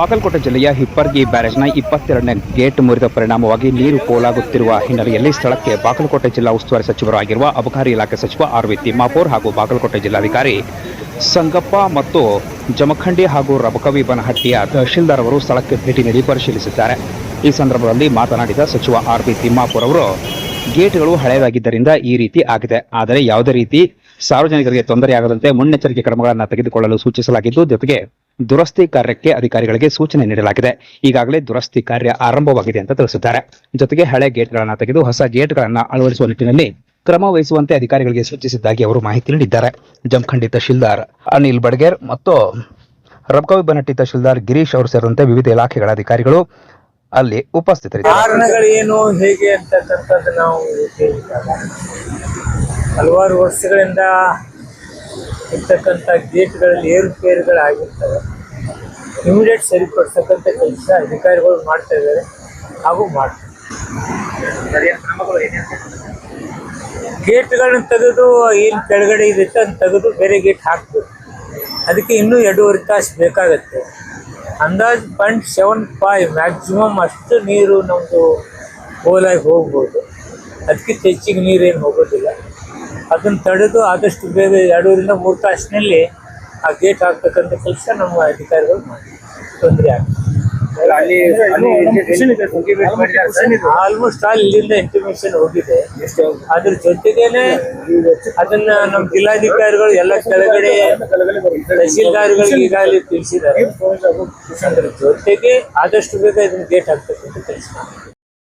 ಬಾಗಲಕೋಟೆ ಜಿಲ್ಲೆಯ ಹಿಪ್ಪರ್ಗಿ ಬ್ಯಾರೇಜ್ನ ಇಪ್ಪತ್ತೆರಡನೇ ಗೇಟ್ ಮುರಿದ ಪರಿಣಾಮವಾಗಿ ನೀರು ಪೋಲಾಗುತ್ತಿರುವ ಹಿನ್ನೆಲೆಯಲ್ಲಿ ಸ್ಥಳಕ್ಕೆ ಬಾಗಲಕೋಟೆ ಜಿಲ್ಲಾ ಉಸ್ತುವಾರಿ ಸಚಿವರು ಆಗಿರುವ ಅಬಕಾರಿ ಇಲಾಖೆ ಸಚಿವ ಆರ್ ವಿ ತಿಮ್ಮಾಪುರ್ ಹಾಗೂ ಬಾಗಲಕೋಟೆ ಜಿಲ್ಲಾಧಿಕಾರಿ ಸಂಗಪ್ಪ ಮತ್ತು ಜಮಖಂಡಿ ಹಾಗೂ ರಬಕವಿ ಬನಹಟ್ಟಿಯ ತಹಶೀಲ್ದಾರ್ ಅವರು ಸ್ಥಳಕ್ಕೆ ಭೇಟಿ ನೀಡಿ ಪರಿಶೀಲಿಸಿದ್ದಾರೆ. ಈ ಸಂದರ್ಭದಲ್ಲಿ ಮಾತನಾಡಿದ ಸಚಿವ ಆರ್ ಬಿ ತಿಮ್ಮಾಪುರ್ ಅವರು, ಗೇಟ್ಗಳು ಹಳೆಯದಾಗಿದ್ದರಿಂದ ಈ ರೀತಿ ಆಗಿದೆ. ಆದರೆ ಯಾವುದೇ ರೀತಿ ಸಾರ್ವಜನಿಕರಿಗೆ ತೊಂದರೆಯಾಗದಂತೆ ಮುನ್ನೆಚ್ಚರಿಕೆ ಕ್ರಮಗಳನ್ನು ತೆಗೆದುಕೊಳ್ಳಲು ಸೂಚಿಸಲಾಗಿದ್ದು, ಜೊತೆಗೆ ದುರಸ್ತಿ ಕಾರ್ಯಕ್ಕೆ ಅಧಿಕಾರಿಗಳಿಗೆ ಸೂಚನೆ ನೀಡಲಾಗಿದೆ. ಈಗಾಗಲೇ ದುರಸ್ತಿ ಕಾರ್ಯ ಆರಂಭವಾಗಿದೆ ಅಂತ ತಿಳಿಸಿದ್ದಾರೆ. ಜೊತೆಗೆ ಹಳೆ ಗೇಟ್ಗಳನ್ನು ತೆಗೆದು ಹೊಸ ಗೇಟ್ಗಳನ್ನು ಅಳವಡಿಸುವ ನಿಟ್ಟಿನಲ್ಲಿ ಕ್ರಮ ವಹಿಸುವಂತೆ ಅಧಿಕಾರಿಗಳಿಗೆ ಸೂಚಿಸಿದ್ದಾಗಿ ಅವರು ಮಾಹಿತಿ ನೀಡಿದ್ದಾರೆ. ಜಮಖಂಡಿ ತಹಶೀಲ್ದಾರ್ ಅನಿಲ್ ಬಡ್ಗೇರ್ ಮತ್ತು ರಬ್ಕವಿ ಬನಟ್ಟಿ ತಹಶೀಲ್ದಾರ್ ಗಿರೀಶ್ ಅವರು ಸೇರಿದಂತೆ ವಿವಿಧ ಇಲಾಖೆಗಳ ಅಧಿಕಾರಿಗಳು ಅಲ್ಲಿ ಉಪಸ್ಥಿತರಿದ್ದರು. ಹೇಗೆ ಹಲವಾರು ವರ್ಷಗಳಿಂದ ಇರ್ತಕ್ಕಂಥ ಗೇಟ್ಗಳಲ್ಲಿ ಏರುಪೇರುಗಳಾಗಿರ್ತವೆ. ಇಮಿಡಿಯೇಟ್ ಸರಿಪಡಿಸ್ತಕ್ಕಂಥ ಕೆಲಸ ಅಧಿಕಾರಿಗಳು ಮಾಡ್ತಾ ಇದ್ದಾರೆ. ಹಾಗೂ ಮಾಡ್ತಾರೆ. ಗೇಟ್ಗಳನ್ನ ತೆಗೆದು ಏನು ಕೆಳಗಡೆ ಇರುತ್ತೆ ಅದನ್ನ ತೆಗೆದು ಬೇರೆ ಗೇಟ್ ಹಾಕ್ಬೇಕು. ಅದಕ್ಕೆ ಇನ್ನೂ ಎರಡೂವರೆ ತಾಸು ಬೇಕಾಗತ್ತೆ. ಅಂದಾಜು ಪಾಯಿಂಟ್ ಸೆವೆನ್ ಫೈವ್ ಮ್ಯಾಕ್ಸಿಮಮ್ ಅಷ್ಟು ನೀರು ನಮ್ಮದು ಹೋಲಾಗಿ ಹೋಗ್ಬೋದು. ಅದಕ್ಕಿಂತ ಹೆಚ್ಚಿಗೆ ನೀರೇನು ಹೋಗೋದಿಲ್ಲ. ಅದನ್ನು ತಡೆದು ಆದಷ್ಟು ಬೇಗ ಎರಡೂರಿಂದ ಮೂರು ತಾಸಿನಲ್ಲಿ ಆ ಗೇಟ್ ಹಾಕ್ತಕ್ಕಂಥ ಕೆಲಸ ನಮ್ಮ ಅಧಿಕಾರಿಗಳು ಮಾಡಿ ತೊಂದರೆ ಆಗ್ತದೆ. ಆಲ್ಮೋಸ್ಟ್ ಆಲ್ ಇಲ್ಲಿಂದ ಇಂಟಿಮೇಷನ್ ಹೋಗಿದೆ. ಅದ್ರ ಜೊತೆಗೇನೆ ಅದನ್ನ ನಮ್ಮ ಜಿಲ್ಲಾಧಿಕಾರಿಗಳು ಎಲ್ಲ ಕೆಳಗಡೆ ತಹಸೀಲ್ದಾರ್ಗಳಿಗೆ ಈಗಾಗಲೇ ತಿಳಿಸಿದ್ದಾರೆ. ಅದ್ರ ಜೊತೆಗೆ ಆದಷ್ಟು ಬೇಗ ಇದನ್ನ ಗೇಟ್ ಹಾಕ್ತಕ್ಕಂಥ ಕೆಲಸ